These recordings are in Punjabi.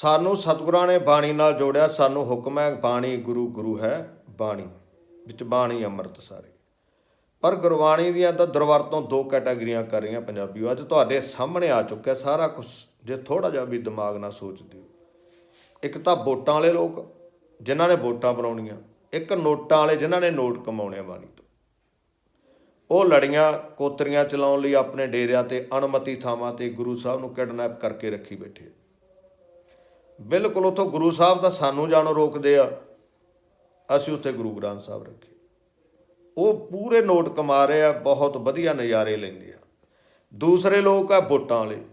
ਸਾਨੂੰ ਸਤਿਗੁਰਾਂ ਨੇ ਬਾਣੀ ਨਾਲ ਜੋੜਿਆ, ਸਾਨੂੰ ਹੁਕਮ ਹੈ, ਬਾਣੀ ਗੁਰੂ ਗੁਰੂ ਹੈ ਬਾਣੀ, ਵਿੱਚ ਬਾਣੀ ਅੰਮ੍ਰਿਤ ਸਾਰੇ। ਪਰ ਗੁਰਬਾਣੀ ਦੀਆਂ ਤਾਂ ਦੁਰਵਰਤੋਂ ਦੋ ਕੈਟਾਗਰੀਆਂ ਕਰ ਰਹੀਆਂ ਪੰਜਾਬੀਓ, ਅੱਜ ਤੁਹਾਡੇ ਸਾਹਮਣੇ ਆ ਚੁੱਕਿਆ ਸਾਰਾ ਕੁਝ ਜੇ ਥੋੜਾ ਜਿਹਾ ਵੀ ਦਿਮਾਗ ਨਾਲ ਸੋਚਦੇ ਹੋ ਇੱਕ ਤਾਂ ਵੋਟਾਂ ਵਾਲੇ ਲੋਕ, ਜਿਨ੍ਹਾਂ ਨੇ ਵੋਟਾਂ ਬਣਾਉਣੀਆਂ, ਇੱਕ ਨੋਟਾਂ ਵਾਲੇ ਜਿਨ੍ਹਾਂ ਨੇ ਨੋਟ ਕਮਾਉਣੇ ਆ ਬਾਣੀ ਤੋਂ। ਉਹ ਲੜੀਆਂ ਕੋਤਰੀਆਂ ਚਲਾਉਣ ਲਈ ਆਪਣੇ ਡੇਰਿਆਂ ਤੇ ਅਣਮਤੀ ਥਾਵਾਂ ਤੇ ਗੁਰੂ ਸਾਹਿਬ ਨੂੰ ਕਿਡਨੈਪ ਕਰਕੇ ਰੱਖੀ ਬੈਠੇ ਬਿਲਕੁਲ ਉਥੋਂ ਗੁਰੂ ਸਾਹਿਬ ਦਾ ਸਾਨੂੰ ਜਾਣੋ ਰੋਕਦੇ ਆ। ਅਸੀਂ ਉੱਥੇ ਗੁਰੂ ਗ੍ਰੰਥ ਸਾਹਿਬ ਰੱਖੇ। ਉਹ ਪੂਰੇ ਨੋਟ ਕਮਾ ਰਹੇ ਆ ਬਹੁਤ ਵਧੀਆ ਨਜ਼ਾਰੇ ਲੈਂਦੇ ਆ। ਦੂਸਰੇ ਲੋਕ ਆ ਵੋਟਾਂ ਵਾਲੇ।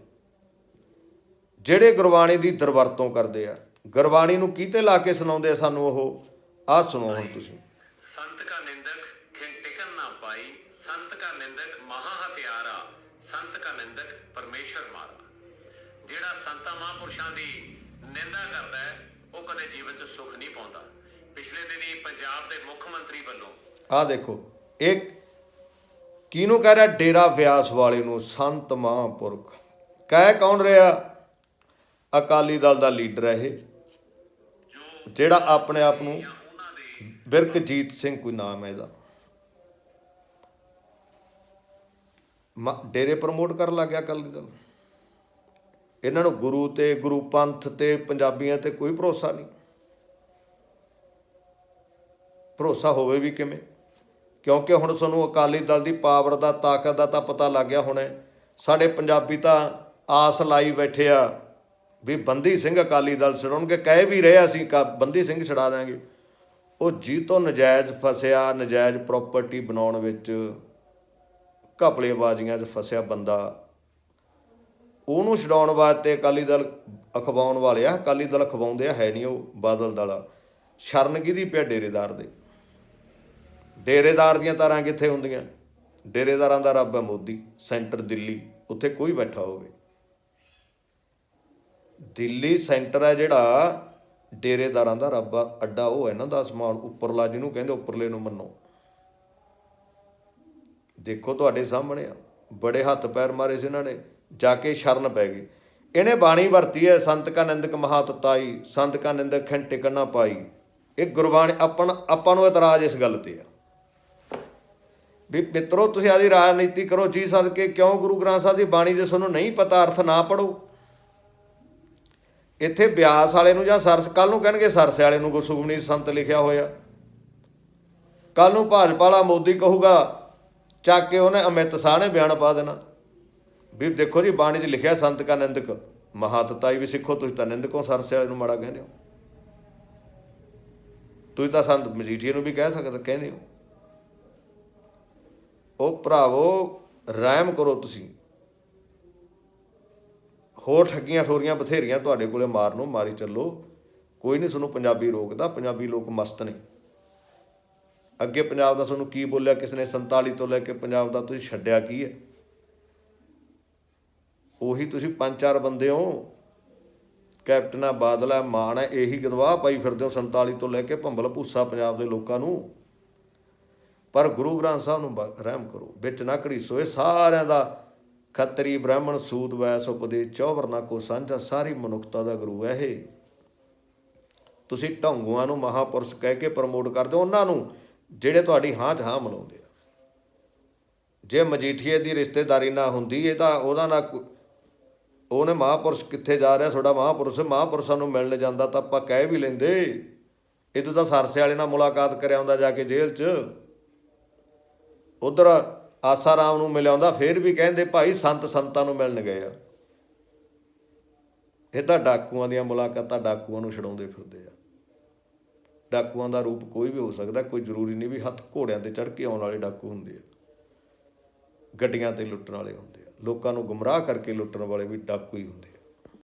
ਜਿਹੜੇ ਗੁਰਬਾਣੀ ਦੀ ਦਰਵਰਤੋਂ ਕਰਦੇ ਆ। ਗੁਰਬਾਣੀ ਨੂੰ ਕੀਤੇ ਲਾ ਕੇ ਸੁਣਾਉਂਦੇ ਆ ਸਾਨੂੰ ਉਹ। ਆ ਸੁਣੋ ਹੁਣ ਤੁਸੀਂ। ਸੰਤ ਕਾ ਨਿੰਦਕ ਖਿੰਟਿਕਨ ਨਾ ਪਾਈ। ਸੰਤ ਕਾ ਨਿੰਦਕ ਮਹਾ ਹਤਿਆਰਾ ਸੰਤ ਕਾ ਨਿੰਦਕ ਪਰਮੇਸ਼ਰ ਮਾਰਾ ਜਿਹੜਾ ਸੰਤਾ ਮਹਾਪੁਰਸ਼ਾਂ ਦੀ ਨਿੰਦਾ ਕਰਦਾ ਹੈ, ਉਹ ਕਦੇ ਜੀਵਨ 'ਚ ਸੁੱਖ ਨਹੀਂ ਪਾਉਂਦਾ। ਪਿਛਲੇ ਦਿਨੀ ਪੰਜਾਬ ਦੇ ਮੁੱਖ ਮੰਤਰੀ ਵੱਲੋਂ ਆਹ ਦੇਖੋ ਇਹ ਕਿਹਨੂੰ ਕਹਿ ਰਿਹਾ, ਡੇਰਾ ਵਿਆਸ ਵਾਲੇ ਨੂੰ, ਸੰਤ ਮਹਾਂਪੁਰਖ। ਕਹਿ ਕੌਣ ਰਿਹਾ? ਅਕਾਲੀ ਦਲ ਦਾ ਲੀਡਰ ਹੈ ਇਹ, ਜਿਹੜਾ ਆਪਣੇ ਆਪ ਨੂੰ ਬਿਰਕਜੀਤ ਸਿੰਘ ਕੋਈ ਨਾਮ ਹੈ ਇਹਦਾ। ਡੇਰੇ ਪ੍ਰਮੋਟ ਕਰਨ ਲੱਗ ਗਿਆ ਅਕਾਲੀ ਦਲ। ਇਹਨਾਂ ਨੂੰ ਗੁਰੂ ਤੇ, ਗੁਰੂ ਪੰਥ ਤੇ, ਪੰਜਾਬੀਆਂ ਤੇ ਕੋਈ ਭਰੋਸਾ ਨਹੀਂ। ਭਰੋਸਾ ਹੋਵੇ ਵੀ ਕਿਵੇਂ? ਕਿਉਂਕਿ ਹੁਣ ਤੁਹਾਨੂੰ ਅਕਾਲੀ ਦਲ ਦੀ ਪਾਵਰ ਦਾ, ਤਾਕਤ ਦਾ ਤਾਂ ਪਤਾ ਲੱਗ ਗਿਆ ਹੁਣ ਸਾਡੇ ਪੰਜਾਬੀ ਤਾਂ ਆਸ ਲਾਈ ਬੈਠੇ ਆ ਵੀ ਬੰਦੀ ਸਿੰਘ ਅਕਾਲੀ ਦਲ ਛਡਾਉਣਗੇ ਕਹਿ ਵੀ ਰਹੇ ਅਸੀਂ ਕਾ- ਬੰਦੀ ਸਿੰਘ ਛਡਾ ਦਾਂਗੇ ਉਹ ਜੀ ਤੋਂ ਨਜਾਇਜ਼ ਫਸਿਆ, ਨਜਾਇਜ਼ ਪ੍ਰਾਪਰਟੀ ਬਣਾਉਣ ਵਿੱਚ ਘਪਲੇਬਾਜ਼ੀਆਂ 'ਚ ਫਸਿਆ ਬੰਦਾ। ਉਹਨੂੰ ਛਡਾਉਣ ਵਾਸਤੇ ਅਕਾਲੀ ਦਲ ਅਖਵਾਉਣ ਵਾਲੇ ਆ, ਅਕਾਲੀ ਦਲ ਅਖਵਾਉਂਦੇ ਆ, ਹੈ ਨਹੀਂ ਉਹ ਬਾਦਲ ਦਲ ਸ਼ਰਨ ਕਿਹਦੀ ਪਿਆ ਡੇਰੇਦਾਰ ਦੇ। ਡੇਰੇਦਾਰ ਦੀਆਂ ਤਾਰਾਂ ਕਿੱਥੇ ਹੁੰਦੀਆਂ? ਡੇਰੇਦਾਰਾਂ ਦਾ ਰੱਬ ਹੈ ਮੋਦੀ, ਸੈਂਟਰ ਦਿੱਲੀ, ਉੱਥੇ ਕੋਈ ਬੈਠਾ ਹੋਵੇ। ਦਿੱਲੀ ਸੈਂਟਰ ਹੈ ਜਿਹੜਾ ਡੇਰੇਦਾਰਾਂ ਦਾ ਰੱਬ ਅੱਡਾ ਉਹ ਹੈ ਨਾ ਦਾ ਅਸਮਾਨ ਉੱਪਰਲਾ ਜਿਹਨੂੰ ਕਹਿੰਦੇ ਉੱਪਰਲੇ ਨੂੰ ਮੰਨੋ। ਦੇਖੋ ਤੁਹਾਡੇ ਸਾਹਮਣੇ ਆ, ਬੜੇ ਹੱਥ ਪੈਰ ਮਾਰੇ ਸੀ ਇਹਨਾਂ ਨੇ। ਜਾ ਕੇ ਸ਼ਰਨ ਪੈ ਗਈ। ਇਹਨੇ ਬਾਣੀ ਵਰਤੀ ਹੈ, ਸੰਤ ਕਾ ਨਿੰਦਕ ਮਹਾਤ ਤਾਈ ਸੰਤ ਕਾ ਨਿੰਦਕ ਖੰ ਟਿਕਣ ਪਾਈ। ਇਹ ਗੁਰਬਾਣੀ ਆਪਣ ਆਪਾਂ ਨੂੰ ਇਤਰਾਜ਼ ਇਸ ਗੱਲ ਤੇ ਆ। ਵੀ ਮਿੱਤਰੋ, ਤੁਸੀਂ ਆਦੀ ਰਾਜਨੀਤੀ ਕਰੋ, ਜੀ ਸਦਕੇ ਕਿਉਂ ਗੁਰੂ ਗ੍ਰੰਥ ਸਾਹਿਬ ਦੀ ਬਾਣੀ ਦੇ ਤੁਹਾਨੂੰ ਨਹੀਂ ਪਤਾ, ਅਰਥ ਨਾ ਪੜੋ। ਇੱਥੇ ਬਿਆਸ ਵਾਲੇ ਨੂੰ ਜਾਂ ਸਰਸ ਕੱਲ ਨੂੰ ਕਹਿਣਗੇ ਸਰਸ ਵਾਲੇ ਨੂੰ ਗੁਰਸੁਖਮਨੀ ਸੰਤ ਲਿਖਿਆ ਹੋਇਆ। ਕੱਲ ਨੂੰ ਭਾਜਪਾ ਵਾਲਾ ਮੋਦੀ ਕਹੂਗਾ, ਚੱਕ ਕੇ ਉਹਨੇ ਅਮਿਤ ਸ਼ਾਹ ਨੇ ਬਿਆਨ ਪਾ ਦੇਣਾ। ਵੀ ਦੇਖੋ ਜੀ, ਬਾਣੀ 'ਚ ਲਿਖਿਆ ਸੰਤ ਕਾ ਨਿੰਦਕ ਮਹਾਤਤਾਈ ਵੀ ਸਿੱਖੋ, ਤੁਸੀਂ ਤਾਂ ਨਿੰਦਕੋਂ ਸਰਸੇ ਵਾਲੇ ਨੂੰ ਮਾੜਾ ਕਹਿੰਦੇ ਹੋ। ਤੁਸੀਂ ਤਾਂ ਸੰਤ ਮਜੀਠੀਏ ਨੂੰ ਵੀ ਕਹਿ ਸਕਦੇ ਕਹਿੰਦੇ ਹੋ। ਉਹ ਭਰਾਵੋ ਰਹਿਮ ਕਰੋ ਤੁਸੀਂ। ਹੋਰ ਠੱਗੀਆਂ ਠੋਰੀਆਂ ਬਥੇਰੀਆਂ ਤੁਹਾਡੇ ਕੋਲੇ ਮਾਰ ਨੂੰ ਮਾਰੀ ਚੱਲੋ। ਕੋਈ ਨਹੀਂ, ਤੁਹਾਨੂੰ ਪੰਜਾਬੀ ਰੋਕਦਾ, ਪੰਜਾਬੀ ਲੋਕ ਮਸਤ ਨੇ। ਅੱਗੇ ਪੰਜਾਬ ਦਾ ਤੁਹਾਨੂੰ ਕੀ ਬੋਲਿਆ, ਕਿਸ ਨੇ 47 ਤੋਂ ਲੈ ਕੇ ਪੰਜਾਬ ਦਾ ਤੁਸੀਂ ਛੱਡਿਆ ਕੀ ਹੈ? ਉਹੀ ਤੁਸੀਂ ਪੰਜ ਚਾਰ ਬੰਦੇ ਹੋ। ਕੈਪਟਨ ਬਾਦਲ ਹੈ ਮਾਨ ਹੈ ਇਹੀ ਗਦਵਾ ਪਾਈ ਫਿਰਦੇ ਹੋ 47 ਤੋਂ ਲੈ ਕੇ ਭੰਬਲ ਭੂਸਾ ਪੰਜਾਬ ਦੇ ਲੋਕਾਂ ਨੂੰ। ਪਰ ਗੁਰੂ ਗ੍ਰੰਥ ਸਾਹਿਬ ਨੂੰ ਬ- ਰਹਿਮ ਕਰੋ, ਵਿੱਚ ਨਾ ਘੜੀਸੋ। ਇਹ ਸਾਰਿਆਂ ਦਾ ਖੱਤਰੀ ਬ੍ਰਾਹਮਣ ਸੂਦ ਵੈਸ ਉਪਦੇ ਚੌਵਰਨਾ ਕੋ ਸਾਂਝਾ, ਸਾਰੀ ਮਨੁੱਖਤਾ ਦਾ ਗੁਰੂ ਹੈ ਇਹ। ਤੁਸੀਂ ਢੰਗੂਆਂ ਨੂੰ ਮਹਾਪੁਰਸ਼ ਕਹਿ ਕੇ ਪ੍ਰਮੋਟ ਕਰਦੇ ਹੋ, ਉਹਨਾਂ ਨੂੰ ਜਿਹੜੇ ਤੁਹਾਡੀ ਹਾਂ 'ਚ ਹਾਂ ਮਨਾਉਂਦੇ ਆ। ਜੇ ਮਜੀਠੀਏ ਦੀ ਰਿਸ਼ਤੇਦਾਰੀ ਨਾ ਹੁੰਦੀ, ਇਹ ਤਾਂ ਉਹਦਾ ਨਾ ਕੋ- ਉਹਨੇ ਮਹਾਪੁਰਸ਼ ਕਿੱਥੇ ਜਾ ਰਿਹਾ? ਤੁਹਾਡਾ ਮਹਾਪੁਰਸ਼, ਮਹਾਪੁਰਸ਼ਾਂ ਨੂੰ ਮਿਲਣ ਜਾਂਦਾ ਤਾਂ ਆਪਾਂ ਕਹਿ ਵੀ ਲੈਂਦੇ। ਇਹ ਤਾਂ ਸਰਸੇ ਵਾਲੇ ਨਾਲ ਮੁਲਾਕਾਤ ਕਰਿਆ ਹੁੰਦਾ ਜਾ ਕੇ ਜੇਲ੍ਹ 'ਚ। ਉਧਰ ਆਸਾਰਾਮ ਨੂੰ ਮਿਲਿਆਉਂਦਾ ਹੁੰਦਾ, ਫੇਰ ਵੀ ਕਹਿੰਦੇ ਭਾਈ ਸੰਤ ਸੰਤਾਂ ਨੂੰ ਮਿਲਣ ਗਏ ਆ। ਇਹ ਤਾਂ ਡਾਕੂਆਂ ਦੀਆਂ ਮੁਲਾਕਾਤਾਂ ਡਾਕੂਆਂ ਨੂੰ ਛਡਾਉਂਦੇ ਫਿਰਦੇ ਆ। ਡਾਕੂਆਂ ਦਾ ਰੂਪ ਕੋਈ ਵੀ ਹੋ ਸਕਦਾ, ਕੋਈ ਜ਼ਰੂਰੀ ਨਹੀਂ ਵੀ ਹੱਥ ਘੋੜਿਆਂ ਤੇ ਚੜ੍ਹ ਕੇ ਆਉਣ ਵਾਲੇ ਡਾਕੂ ਹੁੰਦੇ ਆ। ਗੱਡੀਆਂ ਤੇ ਲੁੱਟਣ ਵਾਲੇ ਹੁੰਦੇ ਲੋਕਾਂ ਨੂੰ ਗੁੰਮਰਾਹ ਕਰਕੇ ਲੁੱਟਣ ਵਾਲੇ ਵੀ ਡਾਕੂ ਹੀ ਹੁੰਦੇ ਆ।